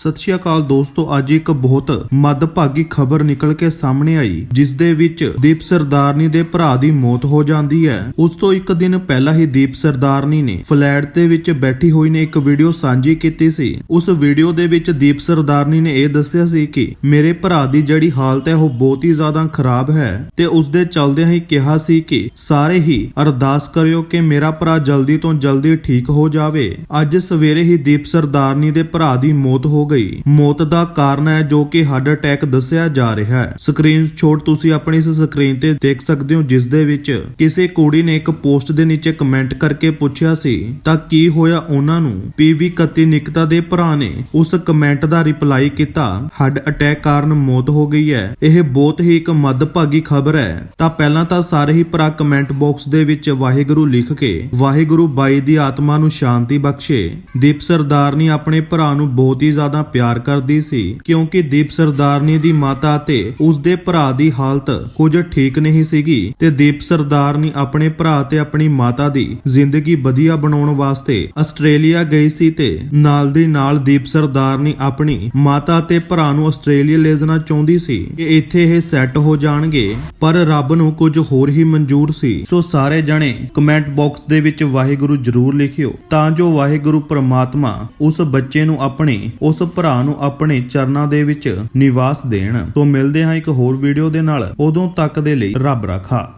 ਸਤਿ ਸ਼੍ਰੀ ਅਕਾਲ ਦੋਸਤੋ, ਅੱਜ ਇੱਕ ਬਹੁਤ ਮੱਦਭਾਗੀ ਖਬਰ ਨਿਕਲ ਕੇ ਸਾਹਮਣੇ ਆਈ ਜਿਸ ਦੇ ਵਿੱਚ ਦੀਪ ਸਰਦਾਰਨੀ ਦੇ ਭਰਾ ਦੀ ਮੌਤ ਹੋ ਜਾਂਦੀ ਹੈ। ਉਸ ਤੋਂ ਇੱਕ ਦਿਨ ਪਹਿਲਾਂ ਹੀ ਦੀਪ ਸਰਦਾਰਨੀ ਨੇ ਫਲੈਟ ਦੇ ਵਿੱਚ ਬੈਠੀ ਹੋਈ ਨੇ ਇੱਕ ਵੀਡੀਓ ਸਾਂਝੀ ਕੀਤੀ ਸੀ। ਉਸ ਵੀਡੀਓ ਦੇ ਵਿੱਚ ਦੀਪ ਸਰਦਾਰਨੀ ਨੇ ਇਹ ਦੱਸਿਆ ਸੀ ਕਿ ਮੇਰੇ ਭਰਾ ਦੀ ਜਿਹੜੀ ਹਾਲਤ ਹੈ, ਉਹ ਬਹੁਤ ਹੀ ਜ਼ਿਆਦਾ ਖਰਾਬ ਹੈ ਤੇ ਉਸ ਦੇ ਚਲਦਿਆਂ ਹੀ ਕਿਹਾ ਸੀ ਕਿ ਸਾਰੇ ਹੀ ਅਰਦਾਸ ਕਰਿਓ ਕਿ ਮੇਰਾ ਭਰਾ ਜਲਦੀ ਤੋਂ ਜਲਦੀ ਠੀਕ ਹੋ ਜਾਵੇ। ਅੱਜ ਸਵੇਰੇ ਹੀ ਦੀਪ ਸਰਦਾਰਨੀ ਦੇ ਭਰਾ ਦੀ ਮੌਤ ਹੋ ਗਈ। ਮੌਤ ਦਾ ਕਾਰਨ ਹੈ ਜੋ ਕਿ ਹਾਰਟ ਅਟੈਕ ਦੱਸਿਆ ਜਾ ਰਿਹਾ ਹੈ। ਸਕਰੀਨ ਤੁਸੀਂ ਆਪਣੀ ਇਸ ਸਕਰੀਨ ਤੇ ਦੇਖ ਸਕਦੇ ਹੋ, ਜਿਸ ਦੇ ਵਿੱਚ ਕਿਸੇ ਕੁੜੀ ਨੇ ਇੱਕ ਪੋਸਟ ਦੇ ਨੀਚੇ ਕਮੈਂਟ ਕਰਕੇ ਪੁੱਛਿਆ ਸੀ, ਤਾਂ ਕੀ ਹੋਇਆ ਉਹਨਾਂ ਨੂੰ? ਪੀਵੀ 31 ਨਿਕਤਾ ਦੇ ਭਰਾ ਨੇ ਉਸ ਕਮੈਂਟ ਦਾ ਰਿਪਲਾਈ ਕੀਤਾ ਹਾਰਟ ਅਟੈਕ ਕਾਰਨ ਮੌਤ ਹੋ ਗਈ ਹੈ। ਇਹ ਬਹੁਤ ਹੀ ਇੱਕ ਮੱਦਭਾਗੀ ਖਬਰ ਹੈ। ਤਾਂ ਪਹਿਲਾਂ ਤਾਂ ਸਾਰੇ ਹੀ ਭਰਾ ਕਮੈਂਟ ਬਾਕਸ ਦੇ ਵਿੱਚ ਵਾਹਿਗੁਰੂ ਲਿਖ ਕੇ, ਵਾਹਿਗੁਰੂ ਬਾਈ ਦੀ ਆਤਮਾ ਨੂੰ ਸ਼ਾਂਤੀ ਬਖਸ਼ੇ। ਦੀਪ ਸਰਦਾਰ ਨੇ ਆਪਣੇ ਭਰਾ ਨੂੰ ਬਹੁਤ ਹੀ ਜ਼ਿਆਦਾ ਪਿਆਰ ਕਰਦੀ ਸੀ, ਕਿਉਂਕਿ ਦੀਪ ਸਰਦਾਰਨੀ ਦੀ ਮਾਤਾ ਤੇ ਉਸ ਦੇ ਭਰਾ ਦੀ ਹਾਲਤ ਕੁਝ ਠੀਕ ਨਹੀਂ ਸੀਗੀ ਤੇ ਦੀਪ ਸਰਦਾਰਨੀ ਆਪਣੇ ਭਰਾ ਤੇ ਆਪਣੀ ਮਾਤਾ ਦੀ ਜ਼ਿੰਦਗੀ ਵਧੀਆ ਬਣਾਉਣ ਵਾਸਤੇ ਆਸਟ੍ਰੇਲੀਆ ਗਈ ਸੀ ਤੇ ਨਾਲ ਦੀ ਨਾਲ ਦੀਪ ਸਰਦਾਰਨੀ ਆਪਣੀ ਮਾਤਾ ਤੇ ਭਰਾ ਨੂੰ ਆਸਟ੍ਰੇਲੀਆ ਲੈ ਜਾਣਾ ਚਾਹੁੰਦੀ ਸੀ ਕਿ ਇੱਥੇ ਇਹ ਸੈੱਟ ਹੋ ਜਾਣਗੇ। ਪਰ ਰੱਬ ਨੂੰ ਕੁਝ ਹੋਰ ਹੀ ਮਨਜ਼ੂਰ ਸੀ। ਸੋ ਸਾਰੇ ਜਣੇ ਕਮੈਂਟ ਬਾਕਸ ਦੇ ਵਿੱਚ ਵਾਹਿਗੁਰੂ ਜਰੂਰ ਲਿਖਿਓ, ਤਾਂ ਜੋ ਵਾਹਿਗੁਰੂ ਪ੍ਰਮਾਤਮਾ ਉਸ ਬੱਚੇ ਨੂੰ ਆਪਣੇ ਉਸ ਭਰਾ ਨੂੰ ਆਪਣੇ ਚਰਨਾਂ ਦੇ ਵਿੱਚ ਨਿਵਾਸ ਦੇਣ। ਤੋਂ ਮਿਲਦੇ ਹਾਂ ਇੱਕ ਹੋਰ ਵੀਡੀਓ ਦੇ ਨਾਲ। ਉਦੋਂ ਤੱਕ ਦੇ ਲਈ ਰੱਬ ਰਾਖਾ।